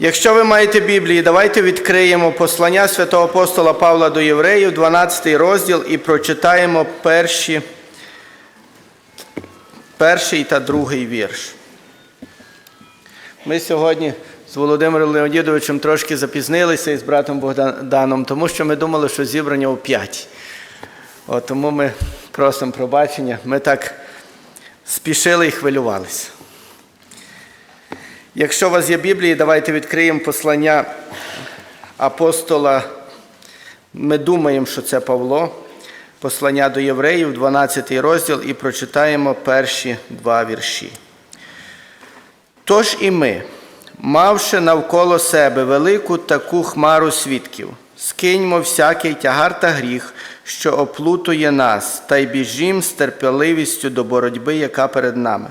Якщо ви маєте Біблії, давайте відкриємо послання святого апостола Павла до Євреїв, 12 розділ, і прочитаємо перші, перший та другий вірш. Ми сьогодні з Володимиром Леонідовичем трошки запізнилися із братом Богданом, тому що ми думали, що зібрання о 5. От тому ми просимо пробачення. Ми так спішили і хвилювалися. Якщо у вас є Біблії, давайте відкриємо послання апостола. Ми думаємо, що це Павло, послання до євреїв, 12 розділ, і прочитаємо перші два вірші. Тож і ми, мавши навколо себе велику таку хмару свідків, скиньмо всякий тягар та гріх, що оплутує нас, та й біжім з терпеливістю до боротьби, яка перед нами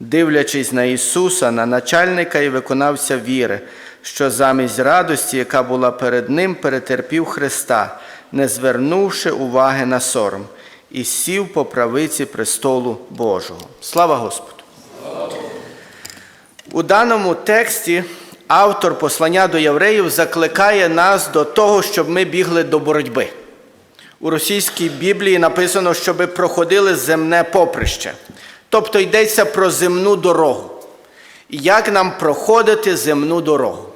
дивлячись на Ісуса, на начальника і виконавця віри, що замість радості, яка була перед Ним, перетерпів Христа, не звернувши уваги на сором, і сів по правиці престолу Божого. Слава Господу! У даному тексті автор послання до євреїв закликає нас до того, щоб ми бігли до боротьби. У російській Біблії написано, щоб проходили земне поприще. Тобто йдеться про земну дорогу. Як нам проходити земну дорогу?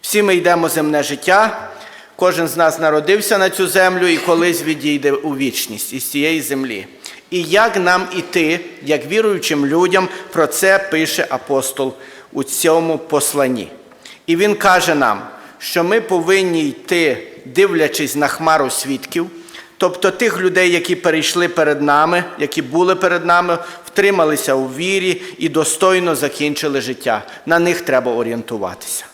Всі ми йдемо земне життя, кожен з нас народився на цю землю і колись відійде у вічність із цієї землі. І як нам іти, як віруючим людям, про це пише апостол у цьому посланні. І він каже нам, що ми повинні йти, дивлячись на хмару свідків. Тобто тих людей, які перейшли перед нами, які були перед нами, втрималися у вірі і достойно закінчили життя. На них треба орієнтуватися.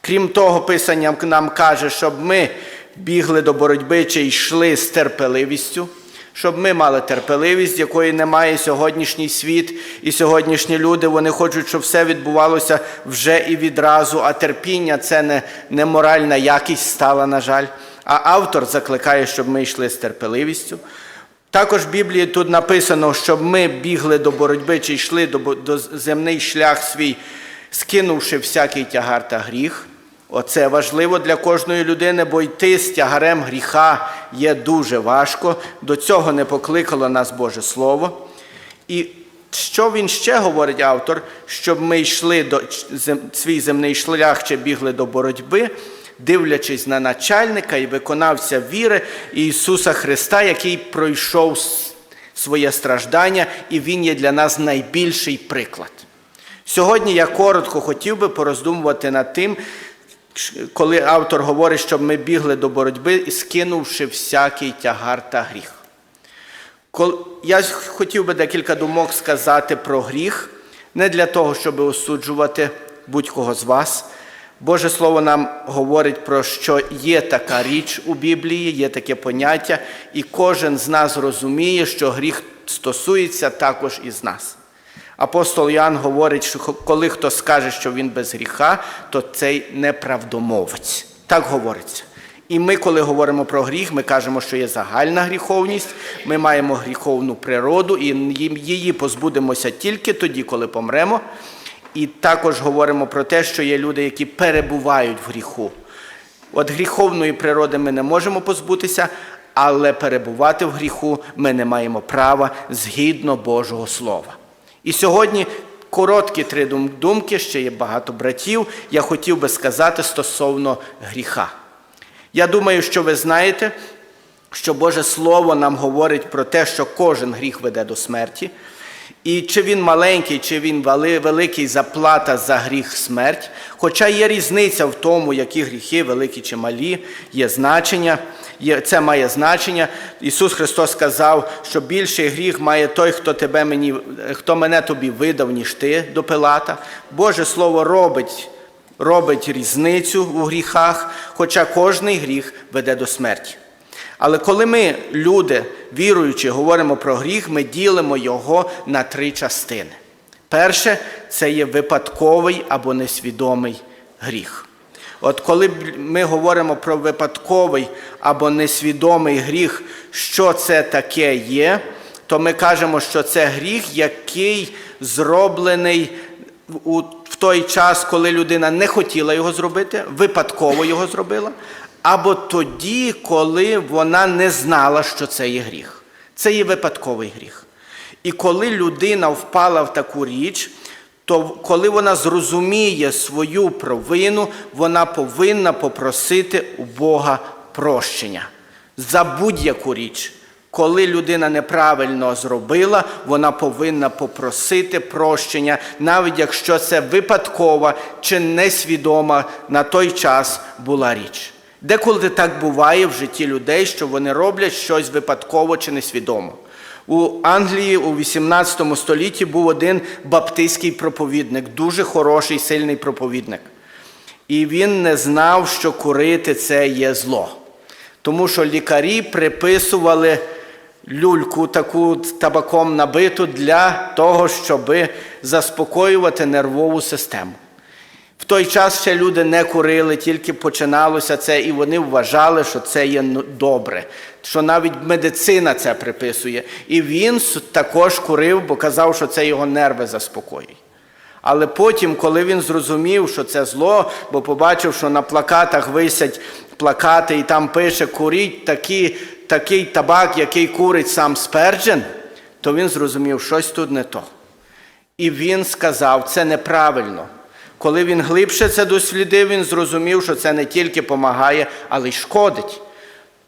Крім того, Писання нам каже, щоб ми бігли до боротьби чи йшли з терпеливістю, щоб ми мали терпеливість, якої немає сьогоднішній світ, і сьогоднішні люди вони хочуть, щоб все відбувалося вже і відразу, а терпіння це не, не моральна якість стала, на жаль. А автор закликає, щоб ми йшли з терпеливістю. Також в Біблії тут написано, щоб ми бігли до боротьби чи йшли до, до земний шлях свій, скинувши всякий тягар та гріх. Оце важливо для кожної людини, бо йти з тягарем гріха є дуже важко. До цього не покликало нас Боже Слово. І що він ще говорить автор, щоб ми йшли до свій земний шлях чи бігли до боротьби, дивлячись на начальника і виконавця віри Ісуса Христа, який пройшов своє страждання, і Він є для нас найбільший приклад. Сьогодні я коротко хотів би пороздумувати над тим, коли автор говорить, щоб ми бігли до боротьби, скинувши всякий тягар та гріх. Я хотів би декілька думок сказати про гріх, не для того, щоб осуджувати будь-кого з вас. Боже Слово нам говорить про що є така річ у Біблії, є таке поняття, і кожен з нас розуміє, що гріх стосується також із нас. Апостол Іоанн говорить, що коли хто скаже, що він без гріха, то цей неправдомовець. Так говориться. І ми, коли говоримо про гріх, ми кажемо, що є загальна гріховність, ми маємо гріховну природу, і її позбудемося тільки тоді, коли помремо. І також говоримо про те, що є люди, які перебувають в гріху. От гріховної природи ми не можемо позбутися, але перебувати в гріху ми не маємо права згідно Божого Слова. І сьогодні короткі три думки, ще є багато братів, я хотів би сказати стосовно гріха. Я думаю, що ви знаєте, що Боже Слово нам говорить про те, що кожен гріх веде до смерті. І чи він маленький, чи він великий заплата за гріх смерть. Хоча є різниця в тому, які гріхи, великі чи малі, є значення, це має значення. Ісус Христос сказав, що більший гріх має той, хто тебе мені, хто мене тобі видав, ніж ти до Пилата. Боже Слово робить, робить різницю у гріхах, хоча кожний гріх веде до смерті. Але коли ми, люди, віруючи, говоримо про гріх, ми ділимо його на три частини. Перше це є випадковий або несвідомий гріх. От коли ми говоримо про випадковий або несвідомий гріх, що це таке є, то ми кажемо, що це гріх, який зроблений у той час, коли людина не хотіла його зробити, випадково його зробила, або тоді, коли вона не знала, що це є гріх. Це є випадковий гріх. І коли людина впала в таку річ, то коли вона зрозуміє свою провину, вона повинна попросити у Бога прощення за будь-яку річ. Коли людина неправильно зробила, вона повинна попросити прощення, навіть якщо це випадкова чи несвідома на той час була річ. Деколи так буває в житті людей, що вони роблять щось випадково чи несвідомо. У Англії у 18 столітті був один баптистський проповідник, дуже хороший, сильний проповідник. І він не знав, що курити це є зло. Тому що лікарі приписували люльку таку табаком набиту для того, щоб заспокоювати нервову систему. В той час ще люди не курили, тільки починалося це, і вони вважали, що це є ну, добре, що навіть медицина це приписує. І він також курив, бо казав, що це його нерви заспокоює. Але потім, коли він зрозумів, що це зло, бо побачив, що на плакатах висять плакати, і там пише куріть такі, такий табак, який курить сам Сперджен, то він зрозумів, щось тут не то. І він сказав, це неправильно. Коли він глибше це дослідив, він зрозумів, що це не тільки допомагає, але й шкодить.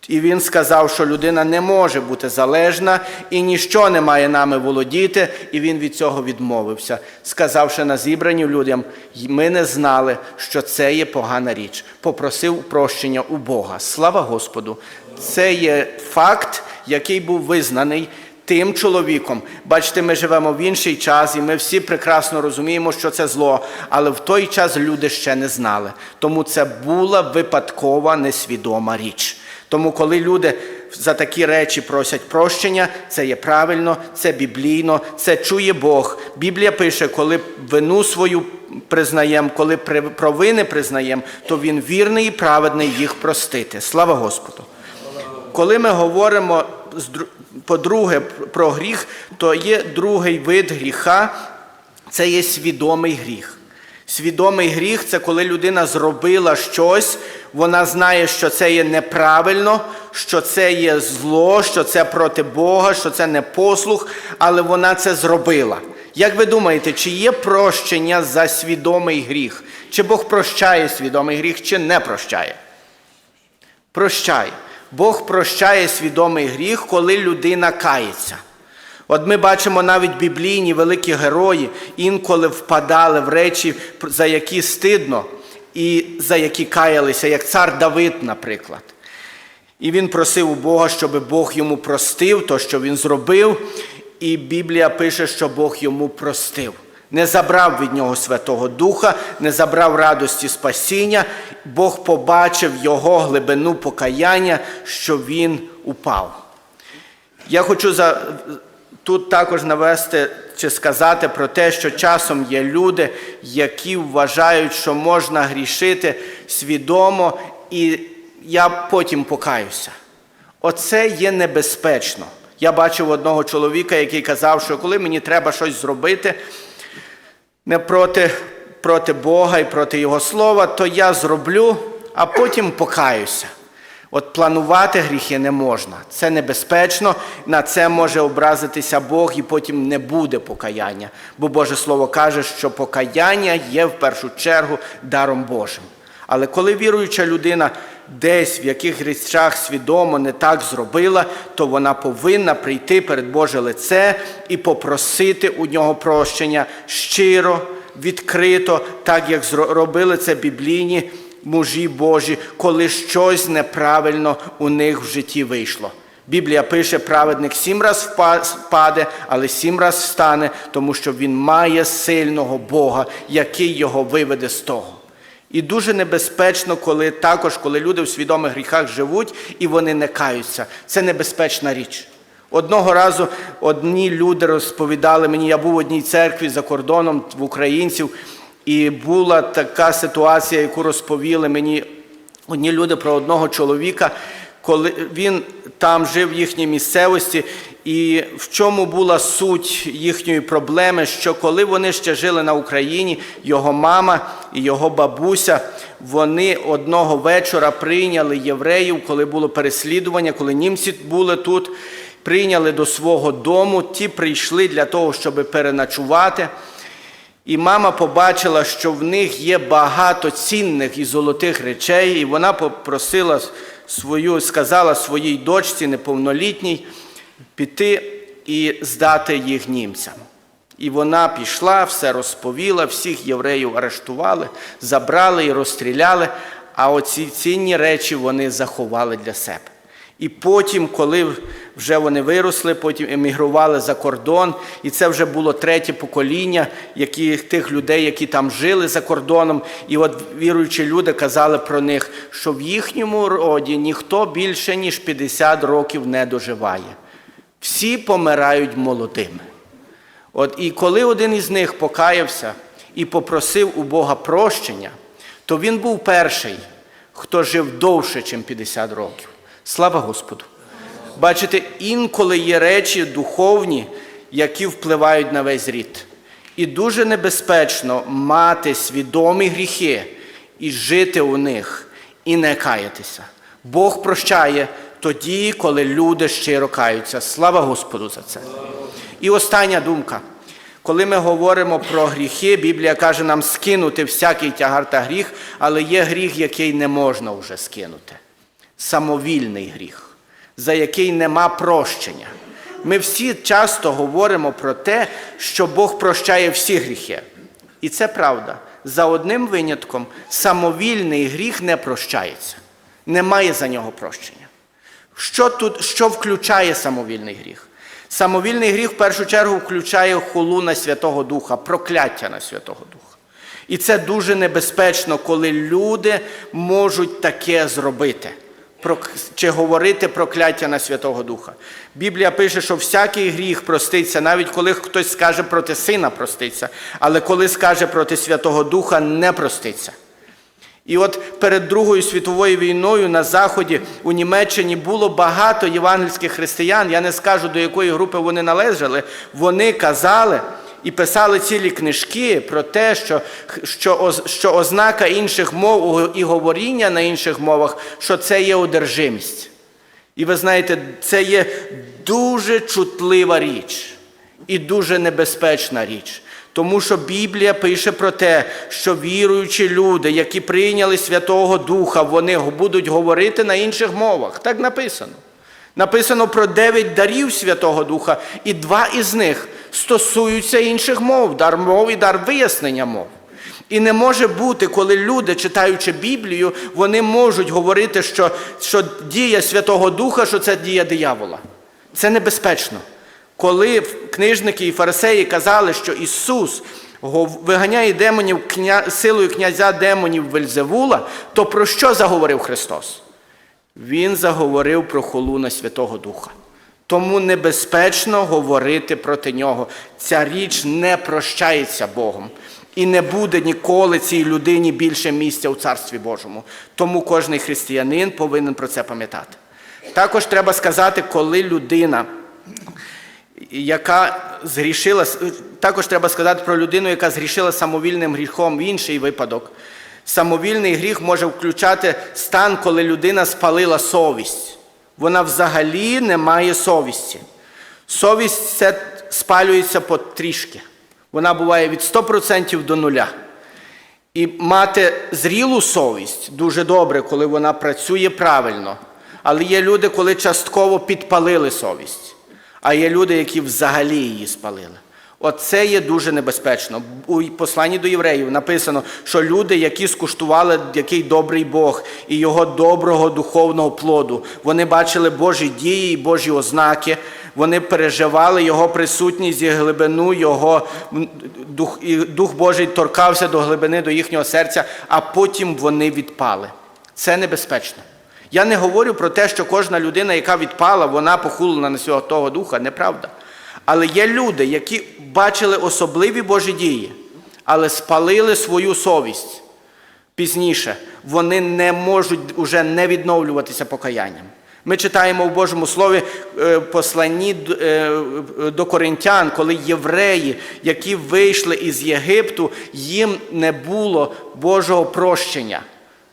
І він сказав, що людина не може бути залежна і ніщо не має нами володіти, і він від цього відмовився, сказавши на зібранні людям, «Й ми не знали, що це є погана річ. Попросив прощення у Бога. Слава Господу! Це є факт, який був визнаний тим чоловіком. Бачите, ми живемо в інший час, і ми всі прекрасно розуміємо, що це зло, але в той час люди ще не знали. Тому це була випадкова несвідома річ. Тому, коли люди за такі речі просять прощення, це є правильно, це біблійно, це чує Бог. Біблія пише, коли вину свою признаємо, коли провини признаємо, то він вірний і праведний їх простити. Слава Господу! Коли ми говоримо по-друге про гріх, то є другий вид гріха це є свідомий гріх. Свідомий гріх це коли людина зробила щось, вона знає, що це є неправильно, що це є зло, що це проти Бога, що це не послух, але вона це зробила. Як ви думаєте, чи є прощення за свідомий гріх? Чи Бог прощає свідомий гріх, чи не прощає? Прощає. Бог прощає свідомий гріх, коли людина кається. От ми бачимо навіть біблійні великі герої інколи впадали в речі, за які стидно і за які каялися, як цар Давид, наприклад. І він просив у Бога, щоб Бог йому простив то, що він зробив. І Біблія пише, що Бог йому простив. Не забрав від нього Святого Духа, не забрав радості спасіння. Бог побачив його глибину покаяння, що він упав. Я хочу за, тут також навести чи сказати про те, що часом є люди, які вважають, що можна грішити свідомо, і я потім покаюся. Оце є небезпечно. Я бачив одного чоловіка, який казав, що коли мені треба щось зробити не проти, проти Бога і проти Його слова, то я зроблю, а потім покаюся. От планувати гріхи не можна. Це небезпечно, на це може образитися Бог і потім не буде покаяння. Бо Боже Слово каже, що покаяння є в першу чергу даром Божим. Але коли віруюча людина десь в яких речах свідомо не так зробила, то вона повинна прийти перед Боже лице і попросити у нього прощення щиро, відкрито, так як зро- робили це біблійні мужі Божі, коли щось неправильно у них в житті вийшло. Біблія пише, праведник сім раз впаде, але сім раз встане, тому що він має сильного Бога, який його виведе з того. І дуже небезпечно, коли також, коли люди в свідомих гріхах живуть і вони не каються. Це небезпечна річ. Одного разу одні люди розповідали мені, я був в одній церкві за кордоном в українців, і була така ситуація, яку розповіли мені одні люди про одного чоловіка, коли він там жив в їхній місцевості, і в чому була суть їхньої проблеми, що коли вони ще жили на Україні, його мама і його бабуся, вони одного вечора прийняли євреїв, коли було переслідування, коли німці були тут, прийняли до свого дому. Ті прийшли для того, щоб переночувати. І мама побачила, що в них є багато цінних і золотих речей, і вона попросила свою, сказала своїй дочці неповнолітній піти і здати їх німцям. І вона пішла, все розповіла, всіх євреїв арештували, забрали і розстріляли, а оці цінні речі вони заховали для себе. І потім, коли вже вони виросли, потім емігрували за кордон, і це вже було третє покоління які, тих людей, які там жили за кордоном. І от віруючі люди казали про них, що в їхньому роді ніхто більше ніж 50 років не доживає. Всі помирають молодими. От і коли один із них покаявся і попросив у Бога прощення, то він був перший, хто жив довше, ніж 50 років. Слава Господу! Бачите, інколи є речі духовні, які впливають на весь рід. І дуже небезпечно мати свідомі гріхи і жити у них, і не каятися. Бог прощає тоді, коли люди щиро каються. Слава Господу за це. І остання думка. Коли ми говоримо про гріхи, Біблія каже нам скинути всякий тягар та гріх, але є гріх, який не можна вже скинути. Самовільний гріх, за який нема прощення. Ми всі часто говоримо про те, що Бог прощає всі гріхи. І це правда. За одним винятком, самовільний гріх не прощається. Немає за нього прощення. Що тут, що включає самовільний гріх? Самовільний гріх в першу чергу включає хулу на Святого Духа, прокляття на Святого Духа. І це дуже небезпечно, коли люди можуть таке зробити. Чи говорити прокляття на Святого Духа. Біблія пише, що всякий гріх проститься, навіть коли хтось скаже проти сина проститься, але коли скаже проти Святого Духа, не проститься. І от перед Другою світовою війною на Заході у Німеччині було багато євангельських християн. Я не скажу, до якої групи вони належали. Вони казали і писали цілі книжки про те, що, що, що ознака інших мов і говоріння на інших мовах, що це є одержимість. І ви знаєте, це є дуже чутлива річ і дуже небезпечна річ. Тому що Біблія пише про те, що віруючі люди, які прийняли Святого Духа, вони будуть говорити на інших мовах. Так написано. Написано про дев'ять дарів Святого Духа, і два із них стосуються інших мов, дар мов і дар вияснення мов. І не може бути, коли люди, читаючи Біблію, вони можуть говорити, що, що дія Святого Духа, що це дія диявола. Це небезпечно. Коли книжники і фарисеї казали, що Ісус виганяє демонів кня... силою князя демонів Вельзевула, то про що заговорив Христос? Він заговорив про холу на Святого Духа. Тому небезпечно говорити проти нього. Ця річ не прощається Богом. І не буде ніколи цій людині більше місця у Царстві Божому. Тому кожен християнин повинен про це пам'ятати. Також треба сказати, коли людина яка згрішила, також треба сказати про людину, яка згрішила самовільним гріхом в інший випадок. Самовільний гріх може включати стан, коли людина спалила совість. Вона взагалі не має совісті. Совість це спалюється потрішки. Вона буває від 100% до нуля. І мати зрілу совість дуже добре, коли вона працює правильно. Але є люди, коли частково підпалили совість а є люди, які взагалі її спалили. Оце є дуже небезпечно. У посланні до євреїв написано, що люди, які скуштували, який добрий Бог і його доброго духовного плоду, вони бачили Божі дії, і Божі ознаки, вони переживали Його присутність і глибину, Його Дух, і Дух Божий торкався до глибини, до їхнього серця, а потім вони відпали. Це небезпечно. Я не говорю про те, що кожна людина, яка відпала, вона похулена на Святого Духа, неправда. Але є люди, які бачили особливі Божі дії, але спалили свою совість пізніше. Вони не можуть вже не відновлюватися покаянням. Ми читаємо в Божому Слові е, посланні е, до коринтян, коли євреї, які вийшли із Єгипту, їм не було Божого прощення.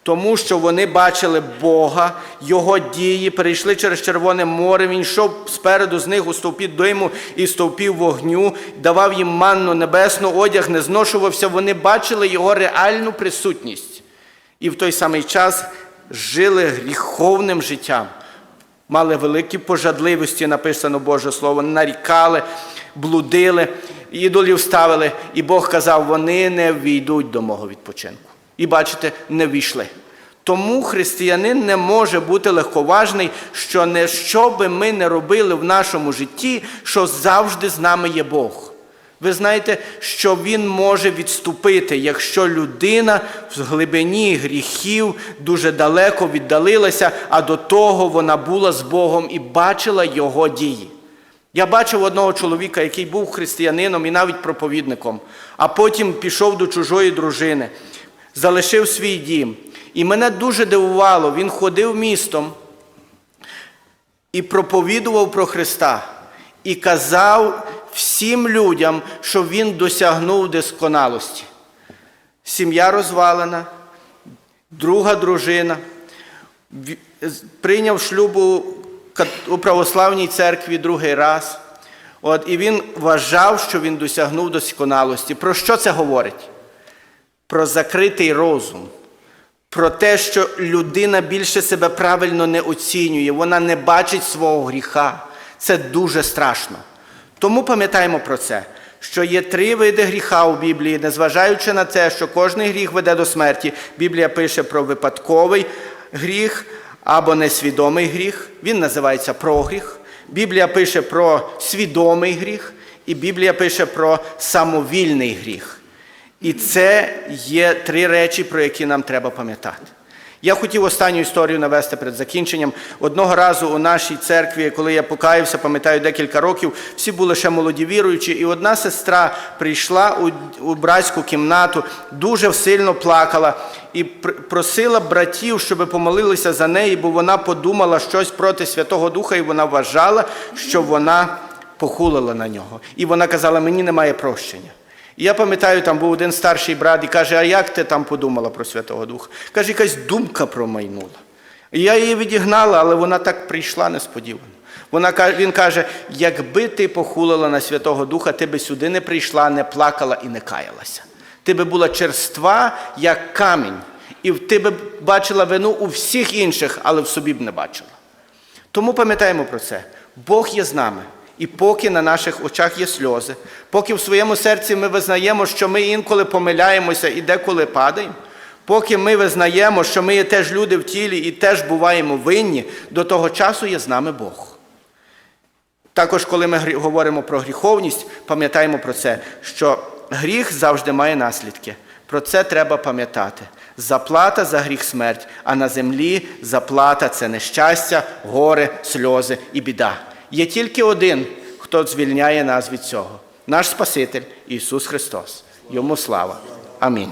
Тому що вони бачили Бога, Його дії, перейшли через Червоне море. Він йшов спереду з них у стовпі диму і стовпів вогню, давав їм манну небесну, одяг не зношувався. Вони бачили його реальну присутність. І в той самий час жили гріховним життям. Мали великі пожадливості, написано Боже Слово, нарікали, блудили, ідолів ставили, і Бог казав, вони не війдуть до мого відпочинку. І бачите, не війшли. Тому християнин не може бути легковажний, що не що би ми не робили в нашому житті, що завжди з нами є Бог. Ви знаєте, що він може відступити, якщо людина в глибині гріхів дуже далеко віддалилася, а до того вона була з Богом і бачила його дії. Я бачив одного чоловіка, який був християнином і навіть проповідником, а потім пішов до чужої дружини, залишив свій дім. І мене дуже дивувало, він ходив містом і проповідував про Христа, і казав всім людям, що він досягнув досконалості. Сім'я розвалена, друга дружина, прийняв шлюбу у православній церкві другий раз. От, і він вважав, що він досягнув досконалості. Про що це говорить? Про закритий розум про те, що людина більше себе правильно не оцінює, вона не бачить свого гріха. Це дуже страшно. Тому пам'ятаємо про це, що є три види гріха у Біблії, незважаючи на те, що кожен гріх веде до смерті. Біблія пише про випадковий гріх або несвідомий гріх. Він називається прогріх. Біблія пише про свідомий гріх, і Біблія пише про самовільний гріх. І це є три речі, про які нам треба пам'ятати. Я хотів останню історію навести перед закінченням. Одного разу у нашій церкві, коли я покаявся, пам'ятаю декілька років, всі були ще молоді віруючі, і одна сестра прийшла у, братську кімнату, дуже сильно плакала і пр- просила братів, щоб помолилися за неї, бо вона подумала щось проти Святого Духа, і вона вважала, що вона похулила на нього. І вона казала, мені немає прощення. І я пам'ятаю, там був один старший брат і каже, а як ти там подумала про Святого Духа? Каже, якась думка промайнула. І я її відігнала, але вона так прийшла несподівано. Вона, він каже, якби ти похулила на Святого Духа, ти би сюди не прийшла, не плакала і не каялася. Ти би була черства, як камінь, і ти би бачила вину у всіх інших, але в собі б не бачила. Тому пам'ятаємо про це. Бог є з нами. І поки на наших очах є сльози, поки в своєму серці ми визнаємо, що ми інколи помиляємося і деколи падаємо, поки ми визнаємо, що ми є теж люди в тілі і теж буваємо винні, до того часу є з нами Бог. Також, коли ми говоримо про гріховність, пам'ятаємо про це, що гріх завжди має наслідки. Про це треба пам'ятати. Заплата за гріх смерть, а на землі заплата це нещастя, горе, сльози і біда. Є тільки один, хто звільняє нас від цього наш Спаситель Ісус Христос. Йому слава. Амінь.